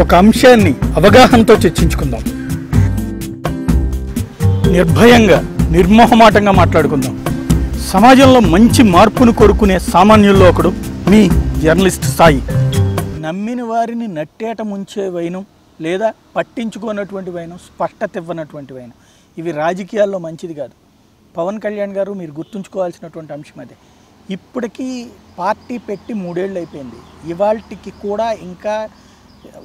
ఒక అంశాన్ని అవగాహనతో చర్చించుకుందాం. నిర్భయంగా నిర్మోహమాటంగా మాట్లాడుకుందాం. సమాజంలో మంచి మార్పును కోరుకునే సామాన్యుల్లో ఒకడు మీ జర్నలిస్ట్ స్థాయి నమ్మిన వారిని నట్టేట ముంచే వైనం లేదా పట్టించుకోనటువంటి వైనం స్పష్టత ఇవ్వనటువంటి వైనం. ఇవి రాజకీయాల్లో మంచిది కాదు. పవన్ కళ్యాణ్ గారు మీరు గుర్తుంచుకోవాల్సినటువంటి అంశం అదే. ఇప్పటికీ పార్టీ పెట్టి మూడేళ్ళు అయిపోయింది. ఇవాళకి కూడా ఇంకా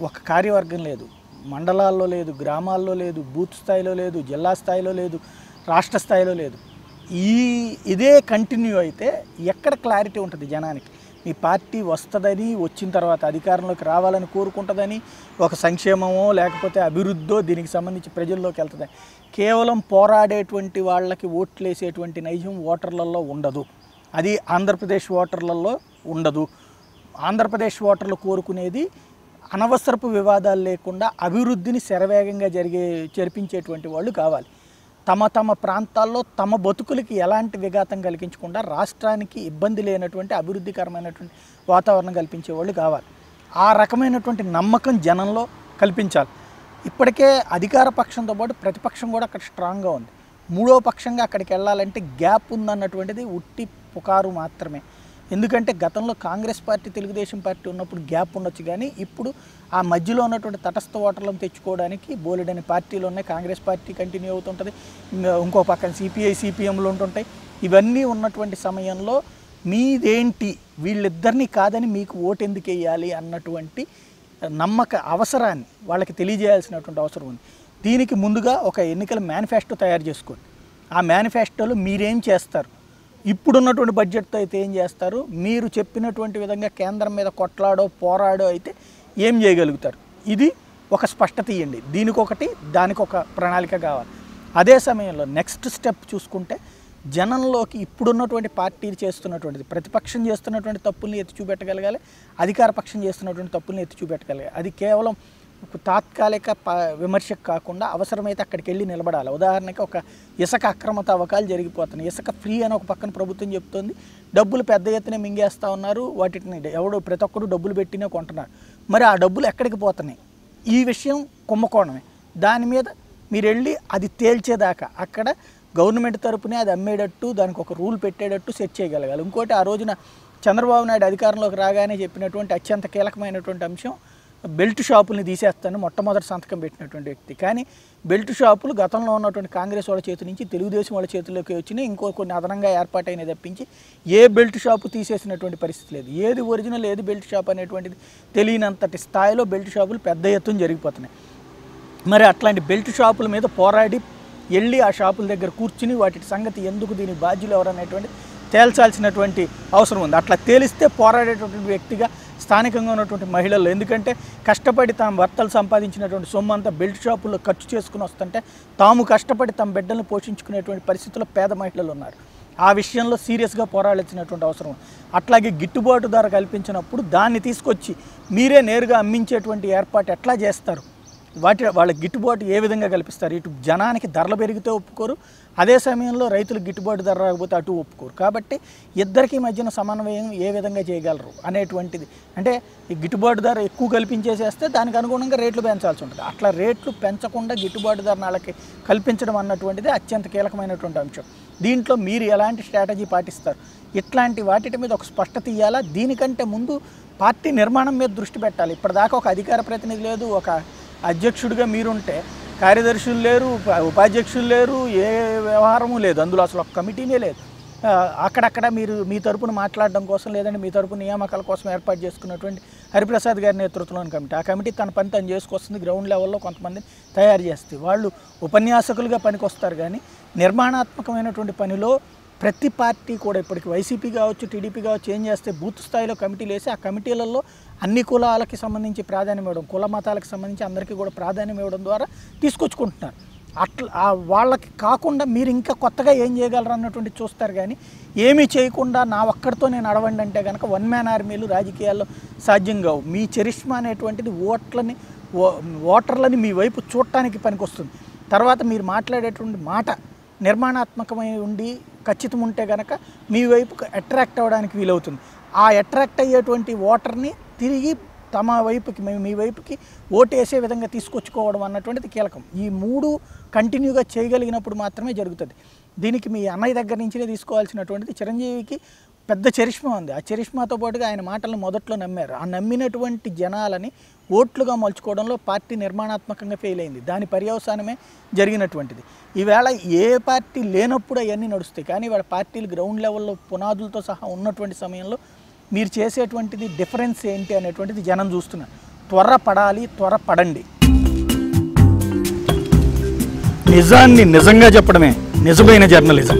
ఒక కార్యవర్గం లేదు. మండలాల్లో లేదు గ్రామాల్లో లేదు బూత్ స్థాయిలో లేదు జిల్లా స్థాయిలో లేదు రాష్ట్ర స్థాయిలో లేదు. ఈ ఇదే కంటిన్యూ అయితే ఎక్కడ క్లారిటీ ఉంటుంది జనానికి? మీ పార్టీ వస్తుందని వచ్చిన తర్వాత అధికారంలోకి రావాలని కోరుకుంటుందని ఒక సంక్షేమమో లేకపోతే అభివృద్ధో దీనికి సంబంధించి ప్రజల్లోకి వెళ్తుంది. కేవలం పోరాడేటువంటి వాళ్ళకి ఓట్లు వేసేటువంటి నైజం ఓటర్లలో ఉండదు. అది ఆంధ్రప్రదేశ్ ఓటర్లలో ఉండదు. ఆంధ్రప్రదేశ్ ఓటర్లు కోరుకునేది అనవసరపు వివాదాలు లేకుండా అభివృద్ధిని శరవేగంగా జరిగే జరిపించేటువంటి వాళ్ళు కావాలి. తమ తమ ప్రాంతాల్లో తమ బతుకులకి ఎలాంటి విఘాతం కలిగించకుండా రాష్ట్రానికి ఇబ్బంది లేనటువంటి అభివృద్ధికరమైనటువంటి వాతావరణం కల్పించే వాళ్ళు కావాలి. ఆ రకమైనటువంటి నమ్మకం జనంలో కల్పించాలి. ఇప్పటికే అధికార పక్షంతో పాటు ప్రతిపక్షం కూడా అక్కడ స్ట్రాంగ్గా ఉంది. మూడో పక్షంగా అక్కడికి వెళ్ళాలంటే గ్యాప్ ఉందన్నటువంటిది ఉట్టి పుకారు మాత్రమే. ఎందుకంటే గతంలో కాంగ్రెస్ పార్టీ తెలుగుదేశం పార్టీ ఉన్నప్పుడు గ్యాప్ ఉండొచ్చు కానీ ఇప్పుడు ఆ మధ్యలో ఉన్నటువంటి తటస్థ ఓటర్లను తెచ్చుకోవడానికి బోలెడని పార్టీలు ఉన్నాయి. కాంగ్రెస్ పార్టీ కంటిన్యూ అవుతుంటుంది. ఇంకో పక్కన సిపిఐ సిపిఎంలు ఉంటుంటాయి. ఇవన్నీ ఉన్నటువంటి సమయంలో మీదేంటి? వీళ్ళిద్దరినీ కాదని మీకు ఓటు ఎందుకు వేయాలి అన్నటువంటి నమ్మక అవసరాన్ని వాళ్ళకి తెలియజేయాల్సినటువంటి అవసరం ఉంది. దీనికి ముందుగా ఒక ఎన్నికల మేనిఫెస్టో తయారు చేసుకోండి. ఆ మేనిఫెస్టోలో మీరేం చేస్తారు? ఇప్పుడున్నటువంటి బడ్జెట్తో అయితే ఏం చేస్తారు? మీరు చెప్పినటువంటి విధంగా కేంద్రం మీద కొట్లాడో పోరాడో అయితే ఏం చేయగలుగుతారు? ఇది ఒక స్పష్టత ఇవ్వండి. దీనికి ఒకటి దానికి ఒక ప్రణాళిక కావాలి. అదే సమయంలో నెక్స్ట్ స్టెప్ చూసుకుంటే జనంలోకి ఇప్పుడున్నటువంటి పార్టీలు చేస్తున్నటువంటిది ప్రతిపక్షం చేస్తున్నటువంటి తప్పుల్ని ఎత్తి చూపెట్టగలగాలి అధికార పక్షం చేస్తున్నటువంటి తప్పుల్ని ఎత్తి చూపెట్టగలగాలి. అది కేవలం తాత్కాలిక ప విమర్శకు కాకుండా అవసరమైతే అక్కడికి వెళ్ళి నిలబడాలి. ఉదాహరణకి ఒక ఇసుక అక్రమ తవ్వకాలు జరిగిపోతున్నాయి. ఇసుక ఫ్రీ అని ఒక పక్కన ప్రభుత్వం చెప్తోంది. డబ్బులు పెద్ద ఎత్తున మింగేస్తూ ఉన్నారు. వాటిని ఎవడు ప్రతి ఒక్కరు డబ్బులు పెట్టినే కొంటున్నారు మరి ఆ డబ్బులు ఎక్కడికి పోతున్నాయి? ఈ విషయం కుంభకోణమే. దాని మీద మీరు వెళ్ళి అది తేల్చేదాకా అక్కడ గవర్నమెంట్ తరపునే అది అమ్మేటట్టు దానికి ఒక రూల్ పెట్టేటట్టు సెట్ చేయగలగాలి. ఇంకోటి ఆ రోజున చంద్రబాబు నాయుడు అధికారంలోకి రాగానే చెప్పినటువంటి అత్యంత కీలకమైనటువంటి అంశం బెల్ట్ షాపుల్ని తీసేస్తాను మొట్టమొదటి సంతకం పెట్టినటువంటి వ్యక్తి. కానీ బెల్ట్ షాపులు గతంలో ఉన్నటువంటి కాంగ్రెస్ వాళ్ళ చేతి నుంచి తెలుగుదేశం వాళ్ళ చేతిలోకి వచ్చినాయి. ఇంకో కొన్ని అదనంగా ఏర్పాటైన తప్పించి ఏ బెల్ట్ షాపు తీసేసినటువంటి పరిస్థితి లేదు. ఏది ఒరిజినల్ ఏది బెల్ట్ షాప్ అనేటువంటిది తెలియనంతటి స్థాయిలో బెల్ట్ షాపులు పెద్ద ఎత్తున జరిగిపోతున్నాయి. మరి అట్లాంటి బెల్ట్ షాపుల మీద పోరాడి వెళ్ళి ఆ షాపుల దగ్గర కూర్చుని వాటి సంగతి ఎందుకు దీని బాధ్యులు ఎవరనేటువంటి తేల్చాల్సినటువంటి అవసరం ఉంది. అట్లా తేలిస్తే పోరాడేటటువంటి వ్యక్తిగా స్థానికంగా ఉన్నటువంటి మహిళలు. ఎందుకంటే కష్టపడి తమ భర్తలు సంపాదించినటువంటి సొమ్ము అంతా బెల్ట్ షాపుల్లో ఖర్చు చేసుకుని వస్తుంటే తాము కష్టపడి తమ బిడ్డలను పోషించుకునేటువంటి పరిస్థితుల్లో పేద మహిళలు ఉన్నారు. ఆ విషయంలో సీరియస్గా పోరాడాల్సినటువంటి అవసరం ఉంది. అట్లాగే గిట్టుబాటు ధర కల్పించినప్పుడు దాన్ని తీసుకొచ్చి మీరే నేరుగా అమ్మించేటువంటి ఏర్పాటు ఎట్లా చేస్తారు? వాటి వాళ్ళకి గిట్టుబాటు ఏ విధంగా కల్పిస్తారు? ఇటు జనానికి ధరలు పెరిగితే ఒప్పుకోరు అదే సమయంలో రైతులు గిట్టుబాటు ధర రాకపోతే అటు ఒప్పుకోరు. కాబట్టి ఇద్దరికి మధ్యన సమన్వయం ఏ విధంగా చేయగలరు అనేటువంటిది. అంటే ఈ గిట్టుబాటు ధర ఎక్కువ కల్పించేసేస్తే దానికి అనుగుణంగా రేట్లు పెంచాల్సి ఉంటుంది. అట్లా రేట్లు పెంచకుండా గిట్టుబాటు ధర వాళ్ళకి కల్పించడం అన్నటువంటిది అత్యంత కీలకమైనటువంటి అంశం. దీంట్లో మీరు ఎలాంటి స్ట్రాటజీ పాటిస్తారు? ఇట్లాంటి వాటి మీద ఒక స్పష్టత ఇవ్వాలా దీనికంటే ముందు పార్టీ నిర్మాణం మీద దృష్టి పెట్టాలి. ఇప్పటిదాకా ఒక అధికార ప్రతినిధి లేదు ఒక అధ్యక్షుడిగా మీరుంటే కార్యదర్శులు లేరు ఉప- ఉపాధ్యక్షులు లేరు ఏ వ్యవహారము లేదు. అందులో అసలు ఒక కమిటీనే లేదు. అక్కడక్కడ మీరు మీ తరపున మాట్లాడడం కోసం లేదంటే మీ తరపున నియామకాల కోసం ఏర్పాటు చేసుకున్నటువంటి హరిప్రసాద్ గారి నేతృత్వంలోని కమిటీ. ఆ కమిటీ తన పని తను చేసుకొస్తుంది. గ్రౌండ్ లెవెల్లో కొంతమందిని తయారు చేస్తుంది. వాళ్ళు ఉపన్యాసకులుగా పనికొస్తారు కానీ నిర్మాణాత్మకమైనటువంటి పనిలో ప్రతి పార్టీ కూడా ఇప్పటికి వైసీపీ కావచ్చు టీడీపీ కావచ్చు ఏం చేస్తే బూత్ స్థాయిలో కమిటీలు వేసి ఆ కమిటీలలో అన్ని కులాలకి సంబంధించి ప్రాధాన్యం ఇవ్వడం కుల మతాలకు సంబంధించి అందరికీ కూడా ప్రాధాన్యం ఇవ్వడం ద్వారా తీసుకొచ్చుకుంటున్నారు. అట్లా వాళ్ళకి కాకుండా మీరు ఇంకా కొత్తగా ఏం చేయగలరు అన్నటువంటి చూస్తారు కానీ ఏమీ చేయకుండా నా ఒక్కడితో నేను అడవండి అంటే కనుక వన్ మ్యాన్ ఆర్మీలు రాజకీయాల్లో సాధ్యం కావు. మీ చరిష్మా అనేటువంటిది ఓట్లని ఓటర్లని మీ వైపు చూడటానికి పనికొస్తుంది. తర్వాత మీరు మాట్లాడేటువంటి మాట నిర్మాణాత్మకమై ఉండి ఖచ్చితం ఉంటే కనుక మీ వైపుకు అట్రాక్ట్ అవ్వడానికి వీలవుతుంది. ఆ అట్రాక్ట్ అయ్యేటువంటి వాటర్ని తిరిగి తమ వైపుకి మీ- మీ వైపుకి ఓటు వేసే విధంగా తీసుకొచ్చుకోవడం అన్నటువంటిది కీలకం. ఈ మూడు కంటిన్యూగా చేయగలిగినప్పుడు మాత్రమే జరుగుతుంది. దీనికి మీ అన్నయ్య దగ్గర నుంచినే తీసుకోవాల్సినటువంటిది చిరంజీవికి పెద్ద చరిష్మా ఉంది. ఆ చరిష్మాతో పాటుగా ఆయన మాటలను మొదట్లో నమ్మారు. ఆ నమ్మినటువంటి జనాలని ఓట్లుగా మలుచుకోవడంలో పార్టీ నిర్మాణాత్మకంగా ఫెయిల్ అయింది. దాని పర్యవసానమే జరిగినటువంటిది. ఈవేళ ఏ పార్టీ లేనప్పుడు అవన్నీ నడుస్తాయి. కానీ వాళ్ళ పార్టీలు గ్రౌండ్ లెవెల్లో పునాదులతో సహా ఉన్నటువంటి సమయంలో మీరు చేసేటువంటిది డిఫరెన్స్ ఏంటి అనేటువంటిది జనం చూస్తున్నారు. త్వర పడాలి త్వర పడండి. నిజాన్ని నిజంగా చెప్పడమే. నిజమైన జర్నలిజం